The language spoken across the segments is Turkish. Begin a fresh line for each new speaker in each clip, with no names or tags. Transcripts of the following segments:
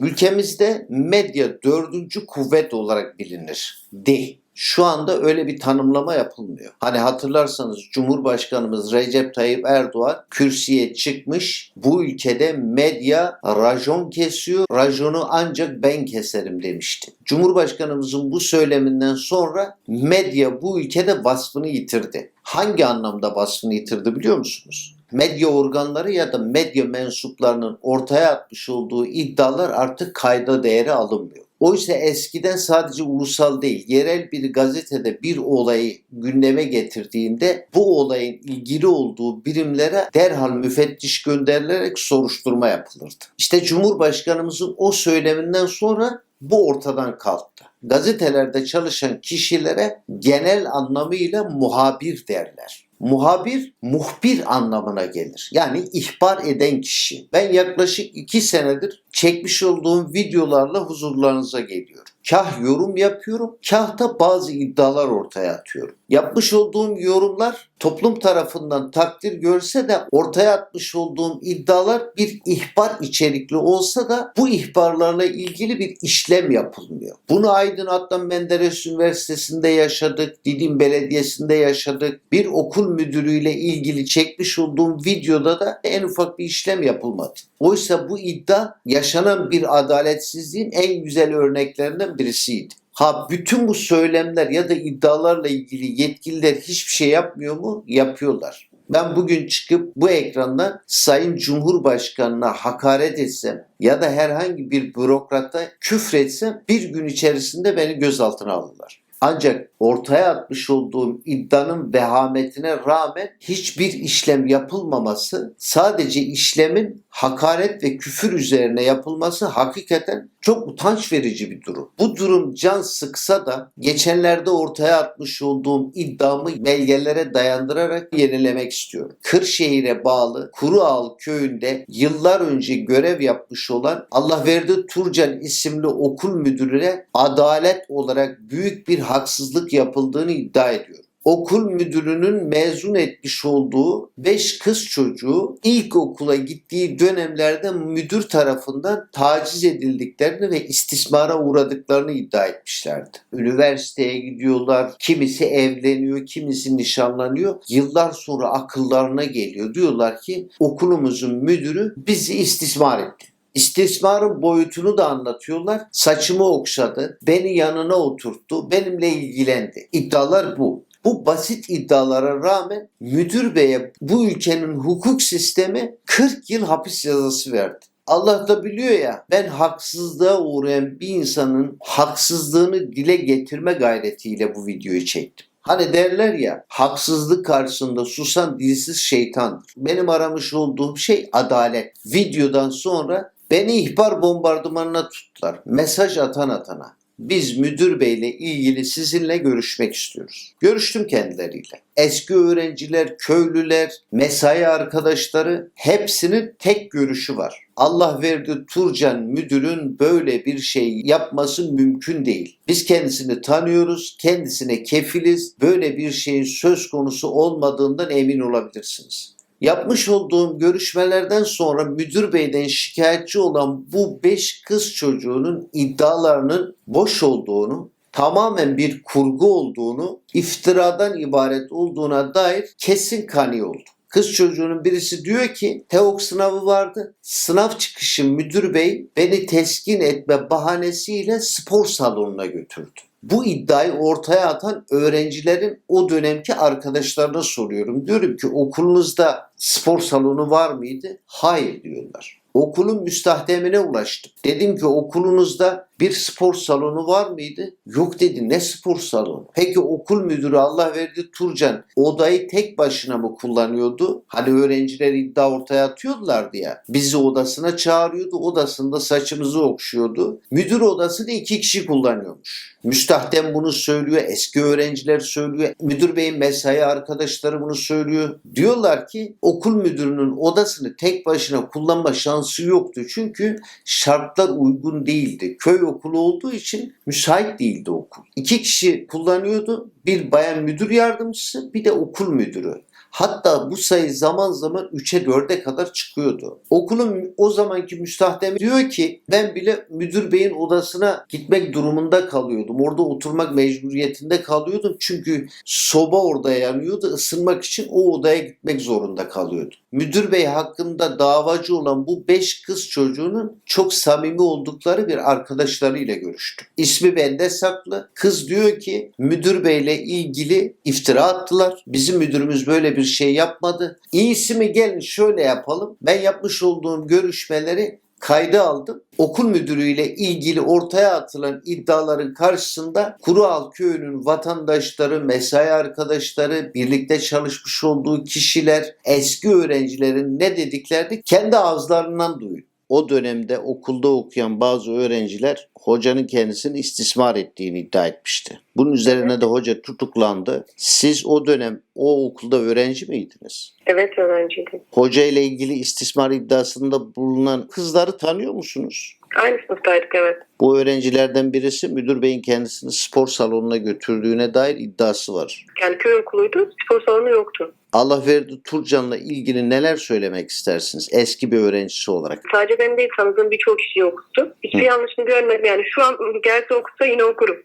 Ülkemizde medya dördüncü kuvvet olarak bilinir. Değil. Şu anda öyle bir tanımlama yapılmıyor. Hani hatırlarsanız Cumhurbaşkanımız Recep Tayyip Erdoğan kürsüye çıkmış. Bu ülkede medya rajon kesiyor. Rajonu ancak ben keserim demişti. Cumhurbaşkanımızın bu söyleminden sonra medya bu ülkede vasfını yitirdi. Hangi anlamda vasfını yitirdi biliyor musunuz? Medya organları ya da medya mensuplarının ortaya atmış olduğu iddialar artık kayda değeri alınmıyor. Oysa eskiden sadece ulusal değil, yerel bir gazetede bir olayı gündeme getirdiğinde bu olayın ilgili olduğu birimlere derhal müfettiş gönderilerek soruşturma yapılırdı. İşte Cumhurbaşkanımızın o söyleminden sonra bu ortadan kalktı. Gazetelerde çalışan kişilere genel anlamıyla muhabir derler. Muhabir, muhbir anlamına gelir. Yani ihbar eden kişi. Ben yaklaşık iki senedir çekmiş olduğum videolarla huzurlarınıza geliyorum. Kah yorum yapıyorum, kah da bazı iddialar ortaya atıyorum. Yapmış olduğum yorumlar toplum tarafından takdir görse de ortaya atmış olduğum iddialar bir ihbar içerikli olsa da bu ihbarlarla ilgili bir işlem yapılmıyor. Bunu Aydın Adnan Menderes Üniversitesi'nde yaşadık, Didim Belediyesi'nde yaşadık. Bir okul müdürüyle ilgili çekmiş olduğum videoda da en ufak bir işlem yapılmadı. Oysa bu iddia yaşanan bir adaletsizliğin en güzel örneklerinden birisiydi. Ha bütün bu söylemler ya da iddialarla ilgili yetkililer hiçbir şey yapmıyor mu? Yapıyorlar. Ben bugün çıkıp bu ekrandan Sayın Cumhurbaşkanı'na hakaret etsem ya da herhangi bir bürokrata küfretsem bir gün içerisinde beni gözaltına alırlar. Ancak ortaya atmış olduğum iddianın vehametine rağmen hiçbir işlem yapılmaması, sadece işlemin hakaret ve küfür üzerine yapılması hakikaten çok utanç verici bir durum. Bu durum can sıksa da geçenlerde ortaya atmış olduğum iddiamı belgelere dayandırarak yenilemek istiyorum. Kırşehir'e bağlı Kuruağal köyünde yıllar önce görev yapmış olan Allah verdi Turcan isimli okul müdürüne adalet olarak büyük bir haksızlık yapıldığını iddia ediyor okul müdürünün mezun etmiş olduğu 5 kız çocuğu ilkokula gittiği dönemlerde müdür tarafından taciz edildiklerini ve istismara uğradıklarını iddia etmişlerdi. Üniversiteye gidiyorlar, kimisi evleniyor, kimisi nişanlanıyor. Yıllar sonra akıllarına geliyor. Diyorlar ki okulumuzun müdürü bizi istismar etti. İstismarın boyutunu da anlatıyorlar. Saçımı okşadı, beni yanına oturttu, benimle ilgilendi. İddialar bu. Bu basit iddialara rağmen müdür beye bu ülkenin hukuk sistemi 40 yıl hapis cezası verdi. Allah da biliyor ya ben haksızlığa uğrayan bir insanın haksızlığını dile getirme gayretiyle bu videoyu çektim. Hani derler ya haksızlık karşısında susan dilsiz şeytandır. Benim aramış olduğum şey adalet. Videodan sonra beni ihbar bombardımanına tuttular. Mesaj atan atana biz müdür beyle ilgili sizinle görüşmek istiyoruz. Görüştüm kendileriyle. Eski öğrenciler, köylüler, mesai arkadaşları hepsinin tek görüşü var. Allah verdi Turcan müdürün böyle bir şey yapması mümkün değil. Biz kendisini tanıyoruz, kendisine kefiliz. Böyle bir şeyin söz konusu olmadığından emin olabilirsiniz. Yapmış olduğum görüşmelerden sonra müdür beyden şikayetçi olan bu 5 kız çocuğunun iddialarının boş olduğunu, tamamen bir kurgu olduğunu, iftiradan ibaret olduğuna dair kesin kani oldu. Kız çocuğunun birisi diyor ki TEOK sınavı vardı. Sınav çıkışı müdür bey beni teskin etme bahanesiyle spor salonuna götürdü. Bu iddiayı ortaya atan öğrencilerin o dönemki arkadaşlarına soruyorum. Diyorum ki okulunuzda spor salonu var mıydı? Hayır diyorlar. Okulun müstahdemine ulaştım. Dedim ki okulunuzda bir spor salonu var mıydı? Yok dedi. Ne spor salonu? Peki okul müdürü Allah verdi Turcan odayı tek başına mı kullanıyordu? Hani öğrenciler iddia ortaya atıyorlardı ya. Bizi odasına çağırıyordu. Odasında saçımızı okşuyordu. Müdür odasını iki kişi kullanıyormuş. Müstahdem bunu söylüyor. Eski öğrenciler söylüyor. Müdür beyin mesai arkadaşları bunu söylüyor. Diyorlar ki okul müdürünün odasını tek başına kullanma şansı yoktu. Çünkü şartlar uygun değildi. Köy okulu olduğu için müsait değildi okul. İki kişi kullanıyordu. Bir bayan müdür yardımcısı bir de okul müdürü. Hatta bu sayı zaman zaman 3'e 4'e kadar çıkıyordu. Okulun o zamanki müstahdemi diyor ki ben bile müdür beyin odasına gitmek durumunda kalıyordum. Orada oturmak mecburiyetinde kalıyordum. Çünkü soba orada yanıyordu. Isınmak için o odaya gitmek zorunda kalıyordum. Müdür bey hakkında davacı olan bu 5 kız çocuğunun çok samimi oldukları bir arkadaşlarıyla görüştüm. İsmi bende saklı. Kız diyor ki müdür beyle ilgili iftira attılar. Bizim müdürümüz böyle bir şey yapmadı. İyisi mi gelin şöyle yapalım. Ben yapmış olduğum görüşmeleri kayda aldım. Okul müdürüyle ilgili ortaya atılan iddiaların karşısında Kurual köyünün vatandaşları, mesai arkadaşları, birlikte çalışmış olduğu kişiler, eski öğrencilerin ne dediklerini kendi ağızlarından duyun. O dönemde okulda okuyan bazı öğrenciler hocanın kendisini istismar ettiğini iddia etmişti. Bunun üzerine de hoca tutuklandı. Siz o dönem o okulda öğrenci miydiniz?
Evet öğrenciydim.
Hoca ile ilgili istismar iddiasında bulunan kızları tanıyor musunuz?
Aynı sınıftaydık evet.
Bu öğrencilerden birisi müdür beyin kendisini spor salonuna götürdüğüne dair iddiası var.
Yani köy okuluydu. Spor salonu yoktu.
Allah verdi Turcan'la ilgili neler söylemek istersiniz eski bir öğrencisi olarak?
Sadece benim değil tanıdığım birçok kişi okuttu. Hiçbir
Hı.
yanlışını görmedim. Yani şu an gelse okutsa yine okurum.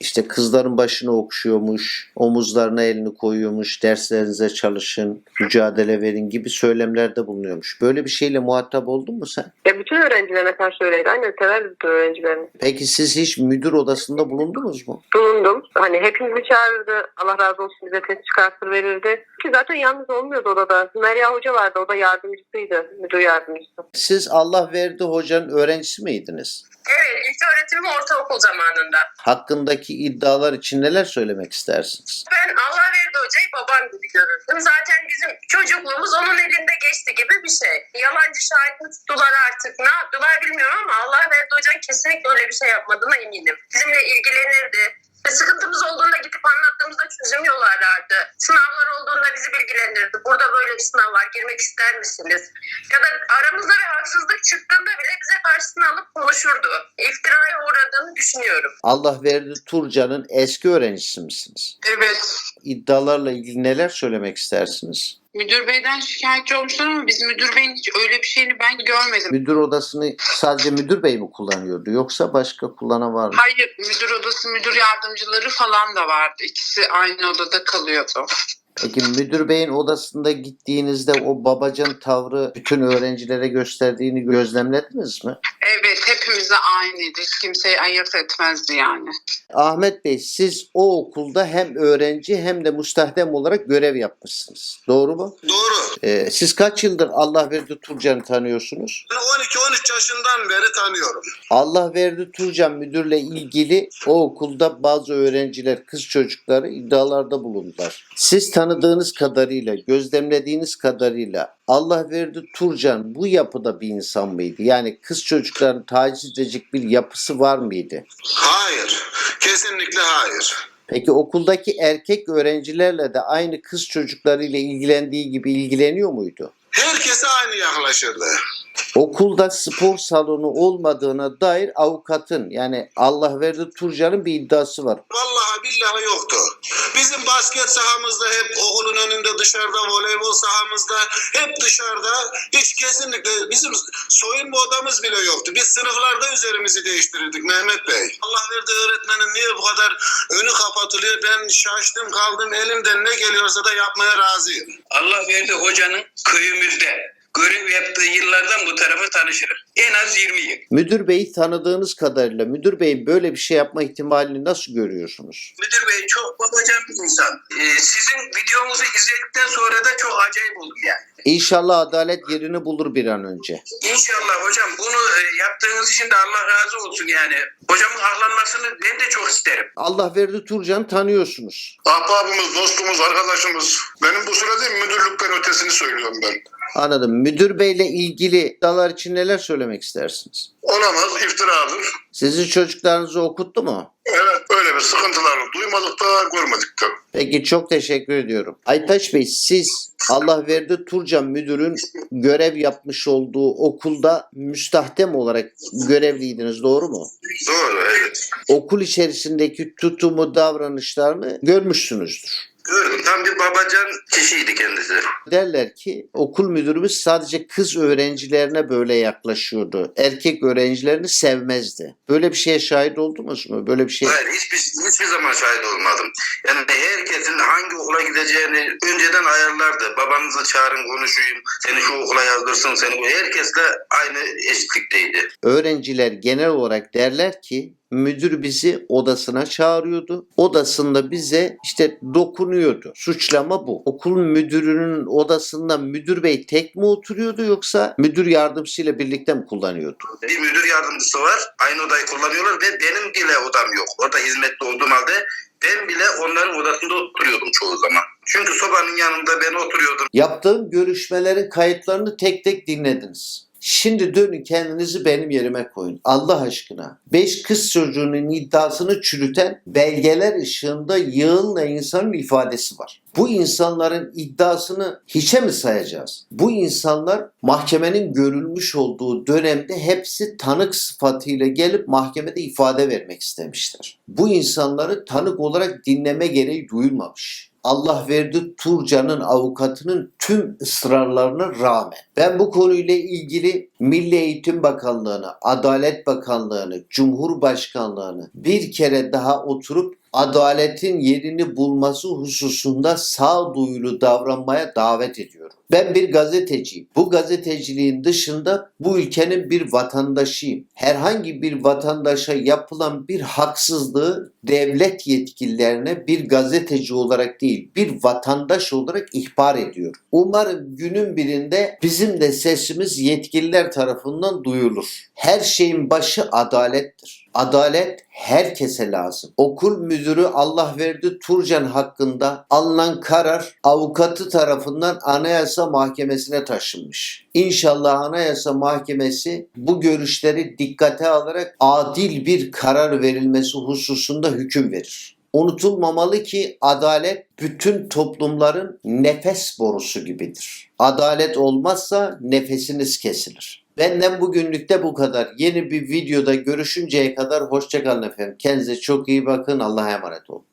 İşte kızların başını okşuyormuş, omuzlarına elini koyuyormuş, derslerinize çalışın, mücadele verin gibi söylemlerde bulunuyormuş. Böyle bir şeyle muhatap oldun mu sen?
Ya bütün öğrencilerine karşı öyleydi. Aynen severdi bütün öğrencilerini.
Peki siz hiç müdür odasında bulundunuz mu?
Bulundum. Hani hepimizi çağırırdı. Allah razı olsun bize test çıkartır verirdi. Ki zaten yalnız olmuyordu odada. Meryem Hoca vardı. O da yardımcısıydı. Müdür yardımcısı.
Siz Allah verdi hocanın öğrencisi miydiniz?
Evet. ilk öğretimim ortaokul zamanında.
Hakkındaki iddialar için neler söylemek istersiniz?
Ben Allah verdi hocayı babam gibi görürdüm. Zaten bizim çocukluğumuz onun elinde geçti gibi bir şey. Yalancı şahit mi tuttular artık ne yaptılar bilmiyorum ama Allah verdi hocan kesinlikle öyle bir şey yapmadığına eminim. Bizimle ilgilenirdi. Ve sıkıntımız olduğunda gidip anlattığımızda çözüm yollarlardı. Sınavlar olduğunda bizi bilgilendirdi. Burada böyle bir sınav var girmek ister misiniz? Ya da aramızda bir haksızlık çıktığında bile bize karşısına alıp konuşurdu. İftiraya uğradığını düşünüyorum.
Allah verdi Turcan'ın eski öğrencisi misiniz?
Evet.
İddialarla ilgili neler söylemek istersiniz?
Müdür beyden şikayetçi olmuşlar ama biz müdür beyin hiç öyle bir şeyini ben görmedim.
Müdür odasını sadece müdür bey mi kullanıyordu yoksa başka kullanan var mı?
Hayır müdür odası müdür yardımcıları falan da vardı. İkisi aynı odada kalıyordu.
Peki müdür beyin odasında gittiğinizde o babacan tavrı bütün öğrencilere gösterdiğini gözlemlediniz mi?
Evet hepimize aynıydı. Hiç kimseyi ayırt etmezdi yani.
Ahmet Bey siz o okulda hem öğrenci hem de müstahdem olarak görev yapmışsınız. Doğru mu?
Doğru.
Ee, siz kaç yıldır Allah verdi Turcan'ı tanıyorsunuz?
Ben 12-13 yaşından beri tanıyorum.
Allah verdi Turcan müdürle ilgili o okulda bazı öğrenciler, kız çocukları iddialarda bulundular. Siz tanıdığınız kadarıyla, gözlemlediğiniz kadarıyla Allah verdi Turcan bu yapıda bir insan mıydı? Yani kız çocuklarını taciz edecek bir yapısı var mıydı?
Hayır. Kesinlikle hayır.
Peki okuldaki erkek öğrencilerle de aynı kız çocuklarıyla ilgilendiği gibi ilgileniyor muydu?
Herkese aynı yaklaşırdı.
Okulda spor salonu olmadığına dair avukatın yani Allah verdi Turcan'ın bir iddiası var.
Vallahi billahi yoktu. Bizim basket sahamızda hep okulun önünde dışarıda, voleybol sahamızda hep dışarıda. Hiç kesinlikle bizim soyunma odamız bile yoktu. Biz sınıflarda üzerimizi değiştirirdik Mehmet Bey. Allah verdi öğretmenin niye bu kadar önü kapatılıyor? Ben şaştım kaldım elimden ne geliyorsa da yapmaya razıyım.
Allah verdi hocanın köyümüzde görev yaptığı yıllardan bu tarafa tanışırım. En az 20 yıl.
Müdür beyi tanıdığınız kadarıyla müdür beyin böyle bir şey yapma ihtimalini nasıl görüyorsunuz?
Müdür bey çok babacan bir insan. Ee, sizin videomuzu izledikten sonra da çok acayip oldum yani.
İnşallah adalet yerini bulur bir an önce.
İnşallah hocam bunu e, yaptığınız için de Allah razı olsun yani. Hocamın ahlanmasını ben de çok isterim.
Allah verdi Turcan'ı tanıyorsunuz.
Ahbabımız, dostumuz, arkadaşımız. Benim bu söylediğim müdürlükten ötesini söylüyorum ben.
Anladım. Müdür beyle ilgili iddialar için neler söylemek istersiniz?
Olamaz, iftiradır.
Sizin çocuklarınızı okuttu mu?
Evet, öyle bir sıkıntılar duymadık da görmedik de.
Peki çok teşekkür ediyorum. Aytaç Bey siz Allah verdi Turcan müdürün görev yapmış olduğu okulda müstahdem olarak görevliydiniz doğru mu?
Doğru, evet.
Okul içerisindeki tutumu davranışlarını görmüşsünüzdür.
Gördüm. Tam bir babacan kişiydi kendisi.
Derler ki okul müdürümüz sadece kız öğrencilerine böyle yaklaşıyordu. Erkek öğrencilerini sevmezdi. Böyle bir şeye şahit oldunuz mu? Böyle bir şey
Hayır hiçbir, hiçbir zaman şahit olmadım. Yani herkesin hangi okula gideceğini önceden ayarlardı. Babanızı çağırın konuşayım. Seni şu okula yazdırsın. Seni bu. Herkesle aynı eşitlikteydi.
öğrenciler genel olarak derler ki müdür bizi odasına çağırıyordu. Odasında bize işte dokunuyordu. Suçlama bu. Okul müdürünün odasında müdür bey tek mi oturuyordu yoksa müdür yardımcısıyla birlikte mi kullanıyordu?
Bir müdür yardımcısı var. Aynı odayı kullanıyorlar ve benim bile odam yok. Orada hizmetli olduğum halde ben bile onların odasında oturuyordum çoğu zaman. Çünkü sobanın yanında ben oturuyordum.
Yaptığım görüşmelerin kayıtlarını tek tek dinlediniz. Şimdi dönün kendinizi benim yerime koyun. Allah aşkına. Beş kız çocuğunun iddiasını çürüten belgeler ışığında yığınla insanın ifadesi var. Bu insanların iddiasını hiçe mi sayacağız? Bu insanlar mahkemenin görülmüş olduğu dönemde hepsi tanık sıfatıyla gelip mahkemede ifade vermek istemişler. Bu insanları tanık olarak dinleme gereği duyulmamış. Allah verdi Turcan'ın avukatının tüm ısrarlarına rağmen. Ben bu konuyla ilgili Milli Eğitim Bakanlığı'nı, Adalet Bakanlığı'nı, Cumhurbaşkanlığı'nı bir kere daha oturup adaletin yerini bulması hususunda sağduyulu davranmaya davet ediyorum. Ben bir gazeteciyim. Bu gazeteciliğin dışında bu ülkenin bir vatandaşıyım. Herhangi bir vatandaşa yapılan bir haksızlığı devlet yetkililerine bir gazeteci olarak değil, bir vatandaş olarak ihbar ediyorum. Umarım günün birinde bizim de sesimiz yetkililer tarafından duyulur. Her şeyin başı adalettir. Adalet herkese lazım. Okul müdürü Allah verdi Turcan hakkında alınan karar avukatı tarafından Anayasa Mahkemesi'ne taşınmış. İnşallah Anayasa Mahkemesi bu görüşleri dikkate alarak adil bir karar verilmesi hususunda hüküm verir. Unutulmamalı ki adalet bütün toplumların nefes borusu gibidir. Adalet olmazsa nefesiniz kesilir. Benden bugünlük de bu kadar. Yeni bir videoda görüşünceye kadar hoşçakalın efendim. Kendinize çok iyi bakın. Allah'a emanet olun.